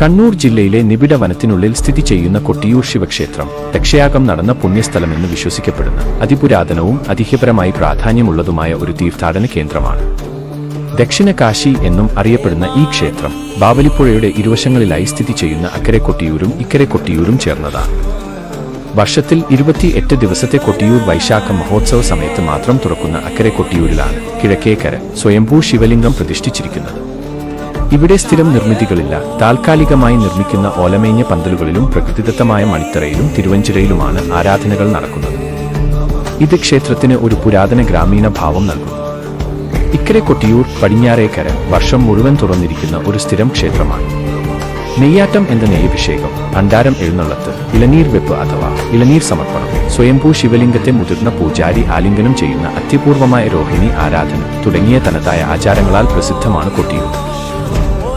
കണ്ണൂർ ജില്ലയിലെ നിബിഡ വനത്തിനുള്ളിൽ സ്ഥിതി ചെയ്യുന്ന കൊട്ടിയൂർ ശിവക്ഷേത്രം ദക്ഷയാഗം നടന്ന പുണ്യസ്ഥലമെന്ന് വിശ്വസിക്കപ്പെടുന്ന അതിപുരാതനവും അതിഹ്യപരമായി പ്രാധാന്യമുള്ളതുമായ ഒരു തീർത്ഥാടന കേന്ദ്രമാണ്. ദക്ഷിണ കാശി എന്നും അറിയപ്പെടുന്ന ഈ ക്ഷേത്രം ബാവലിപ്പുഴയുടെ ഇരുവശങ്ങളിലായി സ്ഥിതി ചെയ്യുന്ന അക്കരെ കൊട്ടിയൂരും ഇക്കരെ കൊട്ടിയൂരും ചേർന്നതാണ്. വർഷത്തിൽ ഇരുപത്തിയെട്ട് ദിവസത്തെ കൊട്ടിയൂർ വൈശാഖ മഹോത്സവ സമയത്ത് മാത്രം തുറക്കുന്ന അക്കരെ കൊട്ടിയൂരിലാണ് കിഴക്കേക്കര സ്വയംഭൂ ശിവലിംഗം പ്രതിഷ്ഠിച്ചിരിക്കുന്നത്. ഇവിടെ സ്ഥിരം നിർമ്മിതികളില്ല. താൽക്കാലികമായി നിർമ്മിക്കുന്ന ഓലമേഞ്ഞ പന്തലുകളിലും പ്രകൃതിദത്തമായ മണിത്തറയിലും തിരുവഞ്ചിറയിലുമാണ് ആരാധനകൾ നടക്കുന്നത്. ഇത് ക്ഷേത്രത്തിന് ഒരു പുരാതന ഗ്രാമീണ ഭാവം നൽകും ഇക്കരെ കൊട്ടിയൂർ പടിഞ്ഞാറേക്കര വർഷം മുഴുവൻ തുറന്നിരിക്കുന്ന ഒരു സ്ഥിരം ക്ഷേത്രമാണ്. നെയ്യാട്ടം എന്ന നെയ്യഭിഷേകം അണ്ടാരം എഴുന്നള്ളത്ത് ഇളനീർ വെപ്പ് അഥവാ ഇളനീർ സമർപ്പണം സ്വയംഭൂ ശിവലിംഗത്തെ മുതിർന്ന പൂജാരി ആലിംഗനം ചെയ്യുന്ന അത്യപൂർവമായ രോഹിണി ആരാധന തുടങ്ങിയ തനതായ ആചാരങ്ങളാൽ പ്രസിദ്ധമാണ് കൊട്ടിയൂർ.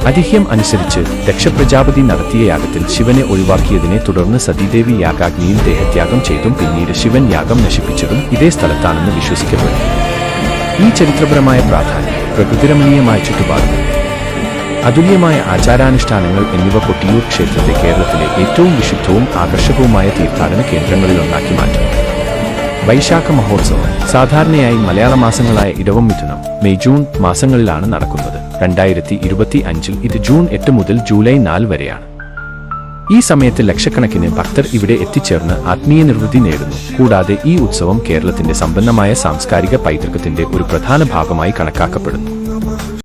അതിഹ്യം അനുസരിച്ച് ദക്ഷപ്രജാപതി നടത്തിയ യാഗത്തിൽ ശിവനെ ഒഴിവാക്കിയതിനെ തുടർന്ന് സതീദേവി യാഗാഗ്നിയിൽ ദേഹത്യാഗം ചെയ്തും പിന്നീട് ശിവൻ യാഗം നശിപ്പിച്ചതും ഇതേ സ്ഥലത്താണെന്ന് വിശ്വസിക്കപ്പെടുന്നു. ഈ ചരിത്രപരമായ പ്രാധാന്യം പ്രകൃതിരമണീയമായ ചുറ്റുപാടുകൾ അതുല്യമായ ആചാരാനുഷ്ഠാനങ്ങൾ എന്നിവ കൊട്ടിയൂർ ക്ഷേത്രത്തെ കേരളത്തിലെ ഏറ്റവും വിശുദ്ധവും ആകർഷകവുമായ തീർത്ഥാടന കേന്ദ്രങ്ങളിലൊന്നാക്കി മാറ്റുന്നു. വൈശാഖ മഹോത്സവം സാധാരണയായി മലയാള മാസങ്ങളായ ഇടവം മിഥുനം മെയ് ജൂൺ മാസങ്ങളിലാണ് നടക്കുന്നത്. രണ്ടായിരത്തി ഇരുപത്തി അഞ്ചിൽ ഇത് ജൂൺ എട്ട് മുതൽ ജൂലൈ നാല് വരെയാണ്. ഈ സമയത്ത് ലക്ഷക്കണക്കിന് ഭക്തർ ഇവിടെ എത്തിച്ചേർന്ന് ആത്മീയ നിർവൃത്തി നേടുന്നു. കൂടാതെ ഈ ഉത്സവം കേരളത്തിന്റെ സമ്പന്നമായ സാംസ്കാരിക പൈതൃകത്തിന്റെ ഒരു പ്രധാന ഭാഗമായി കണക്കാക്കപ്പെടുന്നു.